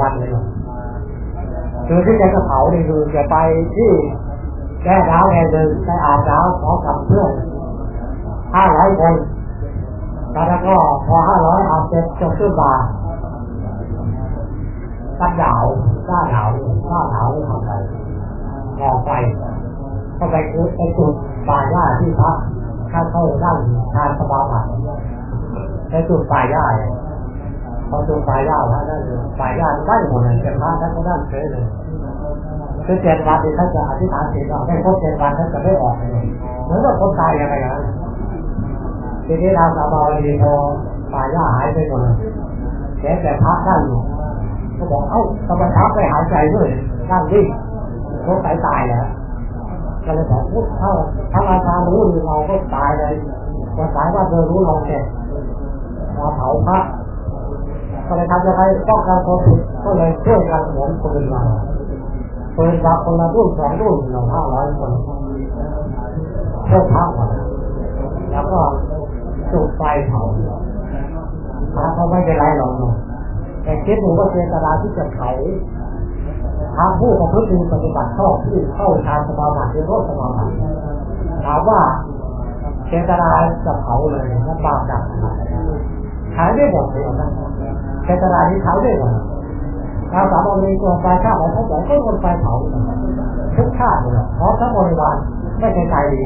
วันเลยคือที่แกจะเผานี่คือจะไปที่แก้ดาวแห่งหนึ่งไปอาบดาวขอกับเพื่อนห้าร้อยคนแล้วก็พอห้าร้อยอาบเสร็จจะขึ้นมาตั้งดาวหน้าหนาวหน้าหนาวไม่ทำอะไรออกไปก็ไปไปจุดป่าหญ้าที่พักข้าเข้านั่งทานสบายไปจุดป่าหญ้า พอจุดป่าหญ้าแล้วนั่นป่าหญ้าได้หมดเลยเป็นพระท่านก็นั่งเฉยเลยคือเจ็ดวันที่ท่านจะอธิษฐานเสร็จแล้วไม่ครบเจ็ดวันท่านจะไม่ออกเลยเหมือนกับคนตายยังไงนะทีนี้ทางสบายดีพอป่าหญ้าหายไปหมดเลยแค่แต่พระนั่งอยู่ก็บอกเอ้าทำไมพระไม่หายใจด้วยนั่งดิเขาตายตายแล้วก็เลยบอกพุทธเท่าถ้าราชารู้เราก็ตายเลยคนตายว่าเธอรู้เราแค่มาเผาพระ ก็เลยทำยังไงป้องกันความผิดก็เลยช่วยกันหมุนปืนมาปืนมาคนละรุ่นสองรุ่นหนึ่งห้าร้อยคนเพื่อพระหมดแล้วก็จุดไฟเผาพระเขาไม่เป็นไรหรอกแต่คิดดูว่าเจตนาที่จะเผาทางผู้ประพฤติปฏิบัติชอบที่เข้าฌานสมาบัติหรือโรคสมาบัติถามว่าเจตนาจะเผาเลยนั่นบาปจับหายได้หมดเลยนะ เจตนาที่เขาด้หมดเราสามารถมีตัวไฟชาติของทั้งสองก็โดนไฟเผาทุกชาติเลยเพราะทั้งบริวารไม่เคยตายดี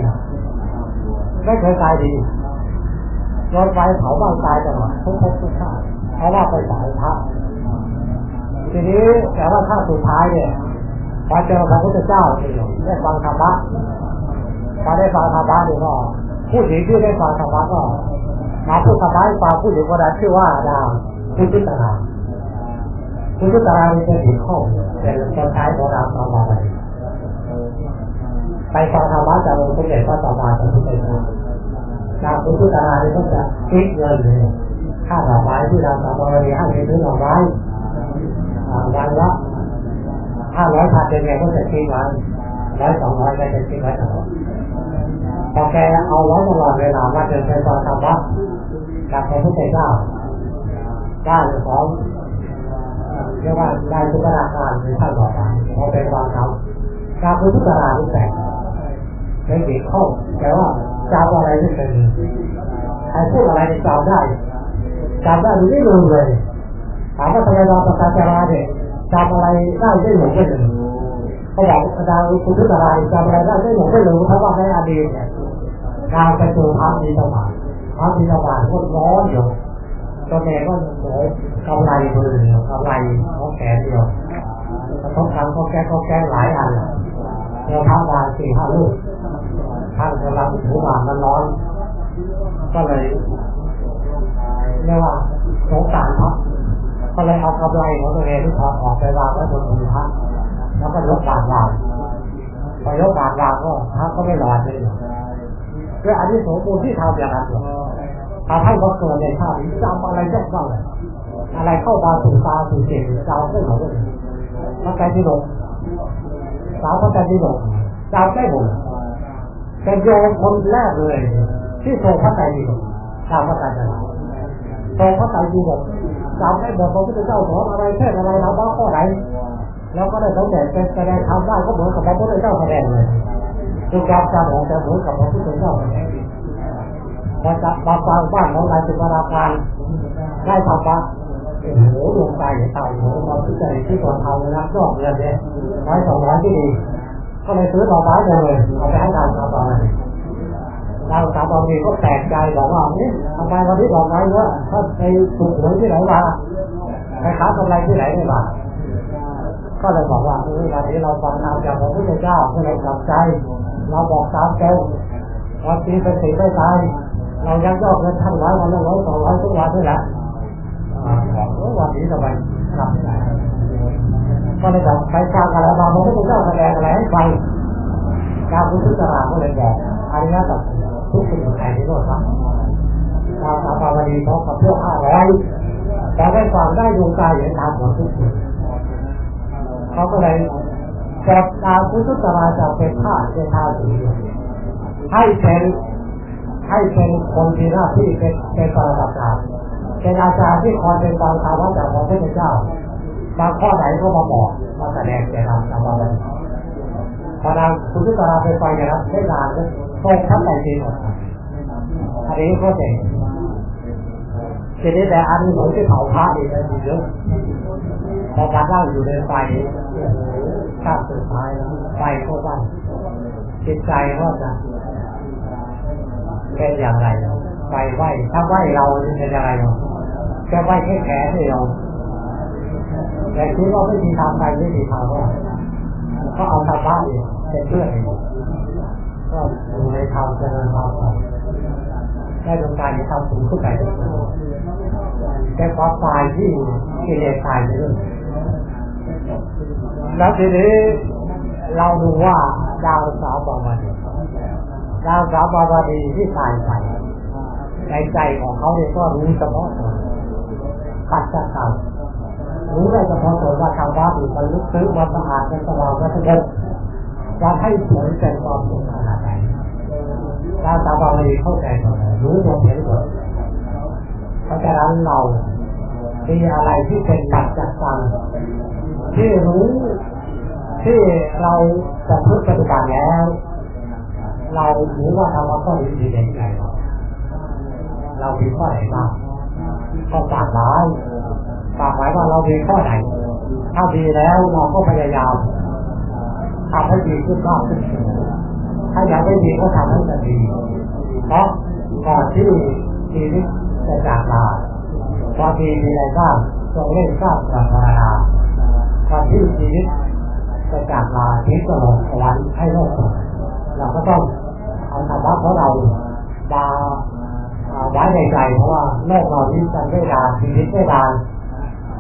ไม่เคยตายดีโดนไฟเผาบ้างตายตลอดทุกภพทุกชาติเพราะว่าไปสายพระทีนี้แต่ว่าข้าสุดท้ายเนี่ยพอเจอพระพุทธเจ้าเองได้ฟังธรรมะพอได้ฟังธรรมะเนี่ยก็ผู้หญิงที่ได้ฟังธรรมะก็มาพูดธรรมะให้ฟังผู้หญิงคนนั้นชื่อว่าดาว พุทธิตราพุทธิตราเป็นผู้ข้อเป็นคนใช้โบราณตอนมาไปไปฟังธรรมะจากองค์สมเด็จพระสัมมาสัมพุทธเจ้าดาวพุทธิตราเนี่ยก็จะคิดเงินเลยค่าดอกไม้ที่เราทำบริเวณให้ซื้อดอกไม้วันละห้าร้อยพันเป็นไงก็จะคิดไว้ร้อยสองร้อยก็จะคิดไว้ตลอดพอแกเอาไว้ตลอดเวลาว่าเดินไปตอนทำวัดกับพระพุทธเจ้า ได้ของเรียกว่าได้ทุกราการในท่านต่อไปพอเป็นวันเขาการพุทธศาสนาทุกแต่ไม่เกี่ยวข้องแต่ว่าจำอะไรไม่เป็นใครพูดอะไรจำได้จำได้หรือไม่ลืมเลยถามว่าทำไมเราประกาศจราเนี่ยจำอะไรได้ได้หลงไม่ลืมเขาบอกอาจารย์คุณทุตราจำอะไรได้ได้หลงไม่ลืมเพราะว่าในอดีตเนี่ยการไปเจอพระมีสมาพระมีสมาก็ร้อนอยู่ ตัวแกก็โอ้กำไรมือเดียวกำไรเขาแขนเดียวต้องทำเขาแก้เขาแก้หลายอันเราทำงานสี่ห้าลูกท่านกำลังถือบานมันร้อน ก็เลยเรียกว่าสงสารพระก็เลยเอากำไรของตัวเองที่ถอออกไปวางไว้บนมือพระแล้วก็ยกบาดวางพอยกบาดวางก็พระก็ไม่ร้อนเลยด้วยอันนี้สมบูรณ์ที่ทำอย่างนั้น ทำให้เขาเกิดในชาตินี้จำอะไรได้บ้างอะไรเข้ามาสู่ตาสู่เสียงจำได้หมดเลยพระไตรปิฎกสาวพระไตรปิฎกจำได้หมดเป็นโยมคนแรกเลย ที่โทรพระไตรปิฎกจำพระไตรปิฎกโทรพระไตรปิฎกจำได้หมดพระพุทธเจ้าสอนอะไรแค่อะไรเราบ้าข้อไหนแล้วก็ได้สำเร็จเป็นแสดงทำได้ก็เหมือนกับพระพุทธเจ้าแสดงเลยคือการจำของจะเหมือนกับพระพุทธเจ้าแสดง พอจะมาฟังบ้านของนายสุภราการได้ทำบ้านโอ้โหดวงใจตายโหมาพิจารณาที่ก่อนทำนะยอดเงินเนี่ยร้อยสองร้อยที่ดีก็เลยซื้อดอไม้เลยเอาไปให้นางสาวบางนางสาบางทีก็แปลกใจบอกว่าเนี่ยทำไมวันนี้ดอกไม้เยอะถ้าไปถูกหวยที่ไหนมาไปค้ากำไรที่ไหนได้มาก็เลยบอกว่าเออวันนี้เราฟังธรรมจากพระพุทธเจ้าก็เลยกลับใจ เราบอกตามแก้ววันนี้เป็นสิ่งไม่ตาย เรายักยอกเงินท่านร้อยวันละร้อยสองร้อยทุกวันนี่แหละวันนี้ทำไมกลับไม่ได้ก็เลยบอกไปฟังอะไรมาพระพุทธเจ้าแสดงอะไรให้ฟังการพุทธศาสนาก็เลยบอกอันนี้แบบทุกสิ่งทุกอย่างที่โลกทำชาวสาบาลีเขาขับเพื่อห้าร้อยแต่ได้ฟังได้ดวงใจเห็นตามหมดทุกสิ่งเขาก็เลยจับตามพุทธศาสนาจะเป็นผ้าเป็นทาสีให้เป็น ให้เป็นคนที่หน้าที่เป็นเป็นปรมาจารย์เป็นอาจารย์ที่คอยเป็นบางคำว่าจากพระพุทธเจ้าบางข้อไหนก็มาบอกมาแสดงแก่เราทำอะไรพอเราคุณที่ตาไปไปนะครับได้งานก็ตรงทั้งใจจริงหมดอันนี้ก็เจ๋งทีนี้แต่อันนี้ผมที่เผาพระอีกนะเยอะพอการนั่งอยู่ในไฟข้ามสุดท้ายแล้วไฟก็ว่างจิตใจก็จะ เป็นอย่างไรไฟไหวถ้าไหวเราเป็นอยังไงเนาะไหวแค่แขนนี่เราแต่คิดว่าไม่มีทางไปไม่มีทางว่าก็เอาธรรมะเองเป็นเพื่อนเองก็อยู่ในธรรมเจริญธรรมได้ดวงใจในธรรมสูงขึ้นไปแต่ความตายที่กิเลสตายไปเรื่อยแล้วทีนี้เราดูว่าดาวสาวบาวดี ดาวสาวบาวดีที่ตายไปในใจของเขาเนี่ยก็รู้เฉพาะตัวปัจจัยเขารู้ได้เฉพาะตัวว่าชาวบ้านมันลึกซึ้งมันสะอาดมันสว่างมันสงบว่าให้ผลเป็นความสุขขนาดไหนดาวสาวบาวดีเข้าใจหมดรู้หมดเห็นหมดเพราะฉะนั้นเรามีอะไรที่เป็นปัจจัยการที่รู้ที่เราจะพึ่งปฏิบัติแล้ว เรารู้ว่าธรรมะก็ดีดีในใจเราเรามีข้อไหนบ้างข้อฝากร้ายฝากไว้ว่าเรามีข้อไหน ถ้าดีแล้วเราก็พยายามทำให้ดีขึ้นมากขึ้นถ้ายังไม่ดีก็ทำให้มันดีเพราะก่อนที่ชีวิตจะจากลาความดีมีอะไรบ้างจงเล่นสร้างปรารถนาก่อนที่ชีวิตจะจากลาที่จะลงสวรรค์ให้โลกเราก็ต้อง ธรรมะของเรามาไว้ในใจเพราะว่าโลกเรานี้กันได้ดานชีวิตได้ดาน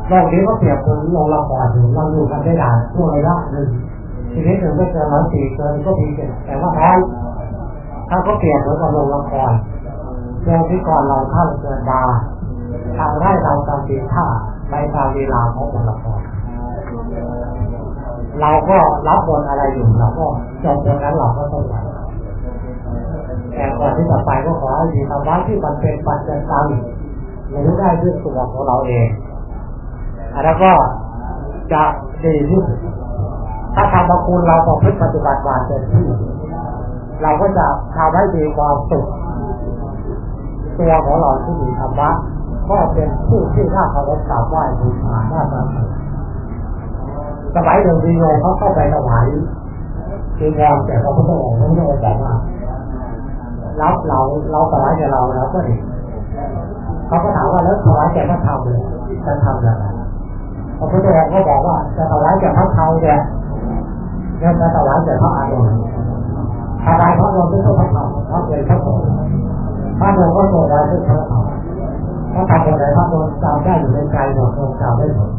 โลกนี้ก็เปรียบเหมือนลงละครอยู่เราอยู่กันได้ดานช่วงระยะหนึ่งชีวิตหนึ่งก็เกินร้อยปีเกินก็มีแต่ว่าน้ถ้าก็เปรียบเหมือนกับลงละครเรื่องที่ก่อนเราท่านเกินดาทางได้เราตามตีท่าในตามเวลาของละครเราก็รับบทอะไรอยู่เราก็จบตรงนั้นเราก็ต้อง ไปแต่อไปก็ขอให้มีธรรมะที่มันเป็นปัจจัยการรู้ได้ด้วยตัวของเราเอง แล้วก็จะดีที่ถ้าทำมาคุณเราประพฤติปฏิบัติมาเต็มที่ เราก็จะทำให้มีความสุขตัวของเราที่มีธรรมะก็เป็นผู้ที่น่าเคารพกราบไหว้บูชาน่าสรรเสมัยหนึ่งดีโยเขาเข้าไปถวายจีวรแต่พระพุทธองค์พระพุทธองค์บอกว่า รับเราเราถวายแก่เราแล้วก็ดีเขาก็ถามว่าแล้วถวายแก่พระธรรมเลยจะทำอย่างไรพระพุทธองค์ก็บอกว่าจะถวายแก่พระเทาเนี่ยเนี่ยจะถวายแก่พระอานนท์ถวายพระอานนท์ด้วยพระธรรมพระเป็นพระสงฆ์พระอานนท์ก็ทรงไว้ด้วยพระธรรมพระธรรมอะไรพระอานนท์จำได้อยู่ในใจหมดทรงจำได้หมด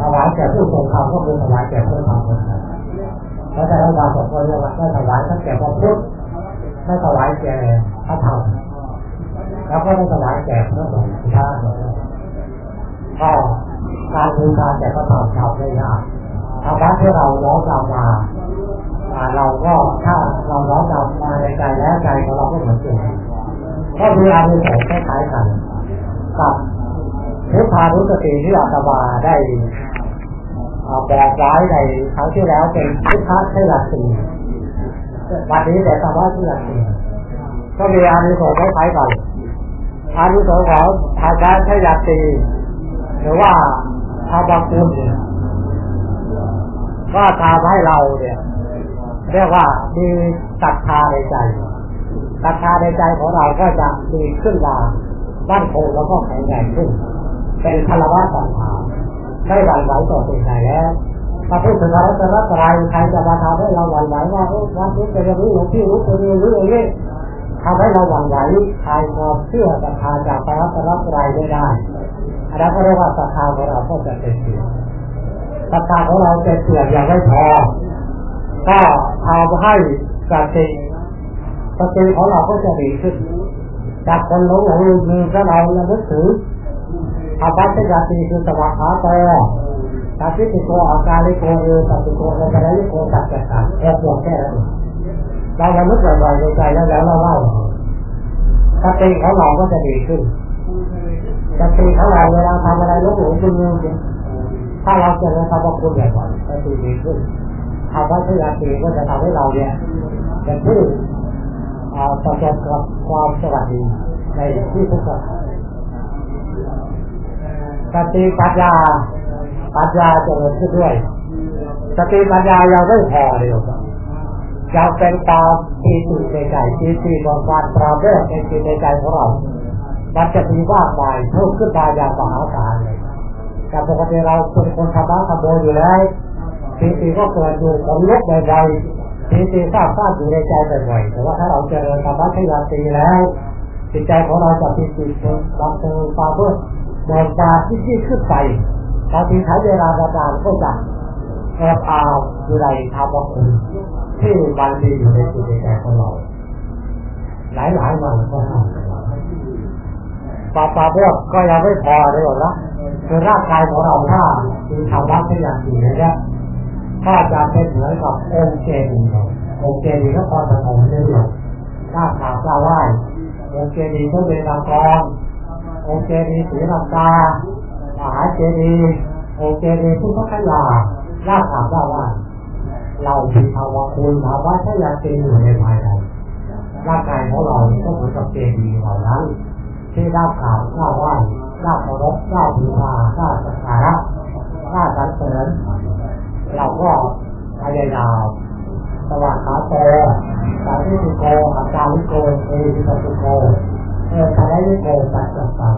ถวายแก่ผู้ทรงธรรมก็คือถวายแก่ผู้ทำคนนั้นเพราะฉะนั้นเราสองคนเรียว่าได้ถวายทั้งแก่พระพุทธ ได้ถวายแก่พระธรรมแล้วก็ได้ถวายแก่พระสงฆ์พระสงฆ์ก็การบูชาแก่พระธรรมทำได้ยากธรรมะที่เราน้อมนำมาเราก็ถ้าเราน้อมนำมาในใจแล้วใจของเราก็เหมือนกันก็คืออานิสงส์คล้ายกันกับพุทธานุสติที่อาตมาได้บอกไว้ในครั้งที่แล้วเป็นพุทธะเทระสี วันนี้แต่คำว่าเทระสีก็มีอานิสงส์คล้ายๆกันอานิสงส์ของทาชาเทระสีหรือว่าทาบังคุเนี่ยว่าทำให้เราเนี่ยเรียกว่ามีศรัทธาในใจศรัทธาในใจของเราก็จะมีขึ้นมาบ้านโคแล้วก็แข็งแรงขึ้น เป็นคารวะศรัทธาไม่หวั่นไหวต่อสิ่งใดแล้ว พูดถึงอะไรจะรักอะไรใครจะมาทำให้เราหวั่นไหวว่าโอ้วันนี้จะรู้หลวงพี่รู้ตัวเองรู้อย่างนี้ทำให้เราหวั่นไหวใครความเชื่อศรัทธาจากพระรัตนตรัยไม่ได้อันนั้นก็เรียกว่าศรัทธาของเราก็จะเป็นเสื่อมศรัทธาของเราเป็นเสื่อมอย่างไม่พอก็ทำให้สติสติของเราก็จะดีขึ้นจากคนหลงหลงลืมลืมถ้าเราระลึกถึงอาภัสยาตีคือสวัสดิ์ขาโต ตัดสิติโกอาการลิโกเอตัดสิโกโอการลิโกตัดจัดการแค่ตัวแค่นั้นเราระลึกบ่อยๆในใจแล้วแล้วเราเล่าสติของเราก็จะดีขึ้นสติของเราเวลาทำอะไรหลงหลงลืมลืมถ้าเราเจริญธรรมคุณบ่อยๆก็จะดีขึ้นธรรมะที่ยาตีก็จะทำให้เราเนี่ยเป็นผู้ประสบกับความสวัสดีในที่ทุกข์สติปัญญา ปัญญาเจริญขึ้นด้วยสติปัญญายังไม่พอเลยหรอกยังเป็นความปีติในใจปีติบนการปราโมทในจิตในใจของเรา มันจะมีว่างมายเพิ่มขึ้นมาอย่างมหาศาลเลยแต่ปกติเราเป็นคนธรรมะธรรมโมอยู่แล้วปีติก็เกิดอยู่ของลุกบ่อยๆปีติสร้างสร้างอยู่ในใจบ่อยๆแต่ว่าถ้าเราเจริญธรรมะทยาตีแล้วจิตใจของเราจะปีติเป็นบางเติมความเพิ่มเบิกบานที่ที่ขึ้นไป บางทีใช้เวลานานก็จะแอบเอาอยู่ในธรรมะคุณที่มันมีอยู่ในจิตในใจของเราหลายๆวันก็ทำปาปาพวกก็ยังไม่พอเลยหรอกนะคือร่างกายของเราถ้ามีธรรมะที่อย่างดีเนี่ยถ้าจะเป็นเหมือนกับองค์เจดีย์องค์เจดีย์ก็พอจะทำได้เดียวหน้าขาวกล้าไหวองค์เจดีย์ก็เป็นลำกรองค์เจดีย์สีลำตา หาเจดีย์อเจดีย์พุทธคยาหน้าขาวกล้าไหวเรามีภาวะคุณภาวะที่ยังเป็นอยู่ในภายในร่างกายของเราก็เหมือนกับเจดีย์เหล่านั้นที่ด้าขาวด้าไหวด้าเคารพด้าบูชาด้าสักการะด้าสรรเสริญเราก็พยายามสวัสดิ์ขาโตสาธิติโกอาจาริโกเอวิปัสสโกเอตระยิโกปัจจตังภา